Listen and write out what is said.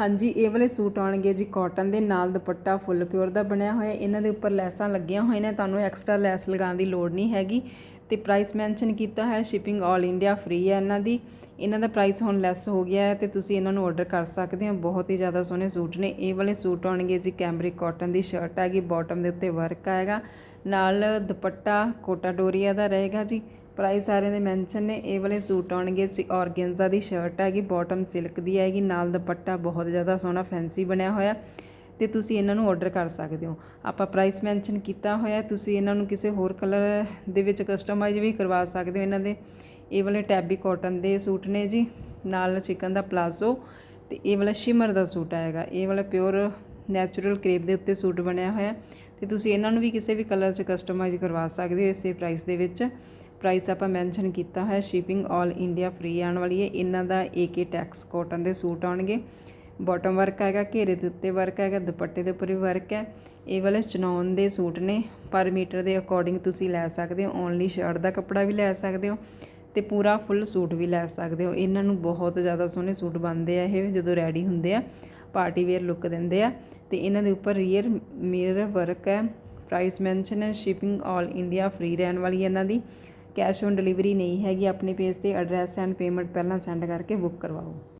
ਹਾਂਜੀ, ਇਹ ਵਾਲੇ ਸੂਟ ਆਉਣਗੇ ਜੀ ਕਾਟਨ ਦੇ ਨਾਲ ਦੁਪੱਟਾ ਫੁੱਲ ਪਿਓਰ ਦਾ ਬਣਿਆ ਹੋਇਆ। ਇਹਨਾਂ ਦੇ ਉੱਪਰ ਲੈਸਾਂ ਲੱਗੀਆਂ ਹੋਈਆਂ ਨੇ, ਤੁਹਾਨੂੰ ਐਕਸਟਰਾ ਲੈਸ ਲਗਾਉਣ ਦੀ ਲੋੜ ਨਹੀਂ ਹੈਗੀ। ਤੇ ਪ੍ਰਾਈਸ ਮੈਂਸ਼ਨ ਕੀਤਾ ਹੋਇਆ ਸ਼ਿਪਿੰਗ 올 ਇੰਡੀਆ ਫ੍ਰੀ ਹੈ ਇਹਨਾਂ ਦੀ। ਇਹਨਾਂ ਦਾ ਪ੍ਰਾਈਸ ਹੁਣ ਲੈਸ ਹੋ ਗਿਆ ਹੈ ਤੇ ਤੁਸੀਂ ਇਹਨਾਂ ਨੂੰ ਆਰਡਰ ਕਰ ਸਕਦੇ ਹੋ। ਬਹੁਤ ਹੀ ਜ਼ਿਆਦਾ ਸੋਹਣੇ ਸੂਟ ਨੇ। ਇਹ ਵਾਲੇ ਸੂਟ ਆਉਣਗੇ ਜੀ ਕੈਮਰਿਕ ਕਾਟਨ ਦੀ ਸ਼ਰਟ ਹੈਗੀ ਬਾਟਮ ਦੇ ਉੱਤੇ ਵਰਕ ਆਏਗਾ। ਨਾਲ ਦੁਪੱਟਾ ਕੋਟਾ ਡੋਰੀਆ ਦਾ ਰਹੇਗਾ ਜੀ। ਪ੍ਰਾਈਸ ਸਾਰਿਆਂ ਦੇ ਮੈਂਸ਼ਨ ਨੇ, ਇਹ ਵਾਲੇ ਸੂਟ ਆਉਣਗੇ। ਸੀ ਔਰਗੈਂਜ਼ਾ ਦੀ ਸ਼ਰਟ ਹੈਗੀ ਬਾਟਮ ਸਿਲਕ ਦੀ ਹੈਗੀ, ਨਾਲ ਦੁਪੱਟਾ ਬਹੁਤ ਜ਼ਿਆਦਾ ਸੋਹਣਾ ਫੈਂਸੀ ਬਣਿਆ ਹੋਇਆ ਤੇ ਤੁਸੀਂ ਇਹਨਾਂ ਨੂੰ ਆਰਡਰ ਕਰ ਸਕਦੇ ਹੋ। ਆਪਾਂ ਪ੍ਰਾਈਸ ਮੈਂਸ਼ਨ ਕੀਤਾ ਹੋਇਆ, ਤੁਸੀਂ ਇਹਨਾਂ ਨੂੰ ਕਿਸੇ ਹੋਰ ਕਲਰ ਦੇ ਵਿੱਚ ਕਸਟਮਾਈਜ਼ ਵੀ ਕਰਵਾ ਸਕਦੇ ਹੋ ਇਹਨਾਂ ਦੇ। ਇਹ ਵਾਲੇ ਟੈਬੀ ਕਾਟਨ ਦੇ ਸੂਟ ਨੇ ਜੀ, ਨਾਲ ਚਿਕਨ ਦਾ ਪਲਾਜ਼ੋ ਤੇ ਇਹ ਵਾਲਾ ਸ਼ਿਮਰ ਦਾ ਸੂਟ ਆਏਗਾ। ਇਹ ਵਾਲਾ ਪਿਓਰ ਨੈਚੁਰਲ ਕਰੇਪ ਦੇ ਉੱਤੇ ਸੂਟ ਬਣਿਆ ਹੋਇਆ ਤੇ ਤੁਸੀਂ ਇਹਨਾਂ ਨੂੰ ਵੀ ਕਿਸੇ ਵੀ ਕਲਰ 'ਚ ਕਸਟਮਾਈਜ਼ ਕਰਵਾ ਸਕਦੇ ਹੋ ਇਸੇ ਪ੍ਰਾਈਸ ਦੇ ਵਿੱਚ। ਪ੍ਰਾਈਸ ਆਪਾਂ ਮੈਂਸ਼ਨ ਕੀਤਾ ਹੈ ਸ਼ਿਪਿੰਗ 올 ਇੰਡੀਆ ਫ੍ਰੀ ਆਉਣ ਵਾਲੀ ਹੈ। ਇਹਨਾਂ ਦਾ ਏਕੇ ਟੈਕਸ ਕਾਟਨ ਦੇ ਸੂਟ ਆਉਣਗੇ। ਬਾਟਮ ਵਰਕ ਹੈਗਾ, ਘੇਰੇ ਦੇ ਉੱਤੇ ਵਰਕ ਹੈਗਾ, ਦੁਪੱਟੇ ਦੇ ਉੱਪਰ ਵੀ ਵਰਕ ਹੈ। ਇਹ ਵਾਲੇ ਚਨੌਨ ਦੇ ਸੂਟ ਨੇ। ਪਰ ਮੀਟਰ ਦੇ ਅਕੋਰਡਿੰਗ ਤੁਸੀਂ ਲੈ ਸਕਦੇ ਹੋ। ਓਨਲੀ ਸ਼ਰਟ ਦਾ ਕੱਪੜਾ ਵੀ ਲੈ ਸਕਦੇ ਹੋ ਤੇ ਪੂਰਾ ਫੁੱਲ ਸੂਟ ਵੀ ਲੈ ਸਕਦੇ ਹੋ। ਇਹਨਾਂ ਨੂੰ ਬਹੁਤ ਜ਼ਿਆਦਾ ਸੋਹਣੇ ਸੂਟ ਬਣਦੇ ਆ ਇਹ, ਜਦੋਂ ਰੈਡੀ ਹੁੰਦੇ ਆ ਪਾਰਟੀ ਵੇਅਰ ਲੁੱਕ ਦਿੰਦੇ ਆ। ਤੇ ਇਹਨਾਂ ਦੇ ਉੱਪਰ ਰੀਅਰ ਮਿਰਰ ਵਰਕ ਹੈ। ਪ੍ਰਾਈਸ ਮੈਂਸ਼ਨ ਹੈ ਸ਼ਿਪਿੰਗ 올 ਇੰਡੀਆ ਫ੍ਰੀ ਰਹਿਣ ਵਾਲੀ ਇਹਨਾਂ ਦੀ। ਕੈਸ਼ ਔਨ ਡਿਲੀਵਰੀ ਨਹੀਂ ਹੈਗੀ, ਆਪਣੇ ਪੇਜ ਤੇ ਐਡਰੈਸ ਐਂਡ ਪੇਮੈਂਟ ਪਹਿਲਾਂ ਸੈਂਡ ਕਰਕੇ ਬੁੱਕ ਕਰਵਾਓ।